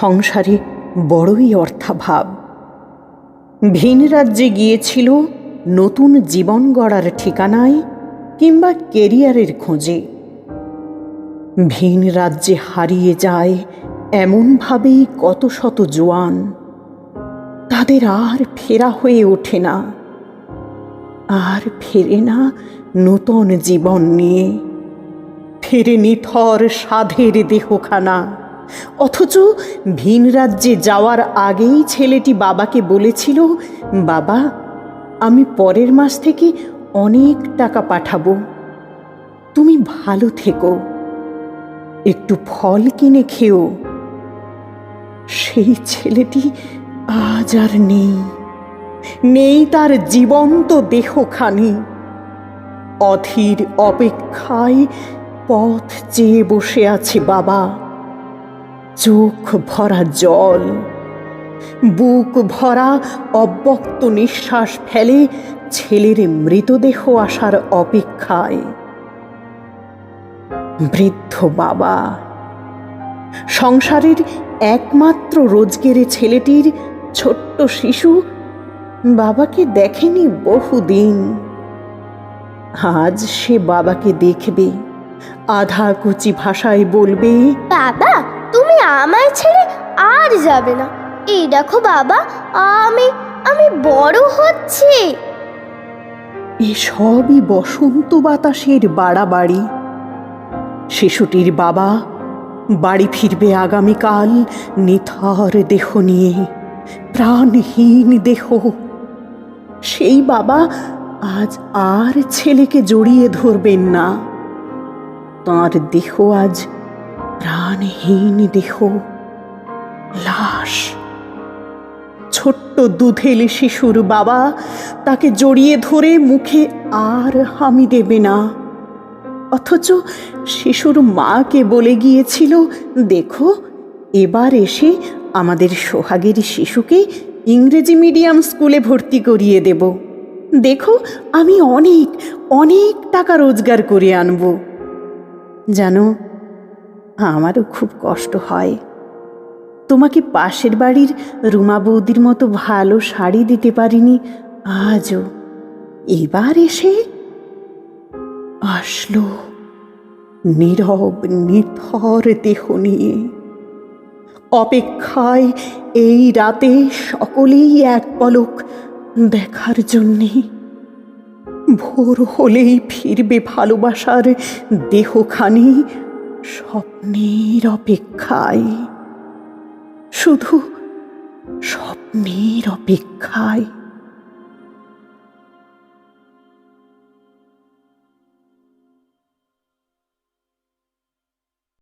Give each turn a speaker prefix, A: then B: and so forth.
A: সংসারে বড়ই অর্থাভাব। ভিন রাজ্যে গিয়েছিল নতুন জীবন গড়ার ঠিকানায় কিংবা কেরিয়ারের খোঁজে। ভিন রাজ্যে হারিয়ে যায় এমনভাবেই কত শত জোয়ান। তাদের আর ফেরা হয়ে ওঠে না। আর ফেরে না নূতন জীবন নিয়ে। ফেরে নিথর সাধের দেহখানা। অথচ ভিন রাজ্যে যাওয়ার আগেই ছেলেটি বাবাকে বলেছিল, বাবা, আমি পরের মাস থেকে অনেক টাকা পাঠাবো। তুমি ভালো থেকো। একটু ফল কিনে খেও। সেই ছেলেটি আজ আর নেই। নেই তার জীবন্ত দেহখানি। অধীর অপেক্ষায় পথ চেয়ে বসে আছে বাবা। চোখ ভরা জল। বুক ভরা অব্যক্ত নিঃশ্বাস ফেলে ছেলের মৃতদেহ আসার অপেক্ষায়। বৃদ্ধ বাবা, সংসারের একমাত্র রোজগেরে ছেলেটির ছোট্ট শিশু বাবাকে দেখেনি বহুদিন। আজ সে বাবাকে দেখবে, আধা কুচি ভাষায় বলবে,
B: বাবা আমায় ছেড়ে আর যাবে না। এই দেখো বাবা, আমি আমি বড় হচ্ছি।
A: এসবই বসন্ত বাতাসের বাড়াবাড়ি। শিশুটির বাবা বাড়ি ফিরবে আগামীকাল নিথর দেহ নিয়ে, প্রাণহীন দেহ। সেই বাবা আজ আর ছেলেকে জড়িয়ে ধরবেন না। তাঁর দেহ আজ প্রাণহীন দেহ, লাশ। ছোট্ট দুধেলে শিশুর বাবা তাকে জড়িয়ে ধরে মুখে আর হামি দেবে না। অথচ শিশুর মাকে বলে গিয়েছিল, দেখো, এবার এসে আমাদের সোহাগের শিশুকে ইংরেজি মিডিয়াম স্কুলে ভর্তি করিয়ে দেব। দেখো, আমি অনেক অনেক টাকা রোজগার করে আনব। জানো আমারও খুব কষ্ট হয়। তোমাকে পাশের বাড়ির রুমা বৌদির মতো ভালো শাড়ি দিতে পারিনি, আজও। এবার এসে আসলো। নীরব, নিথর দেহ নিয়ে। অপেক্ষায় এই রাতে সকলেই এক পলক দেখার জন্যে। ভোর হলেই ফিরবে ভালোবাসার দেহখানি। স্বপ্নের অপেক্ষায়। শুধু স্বপ্নের অপেক্ষায়।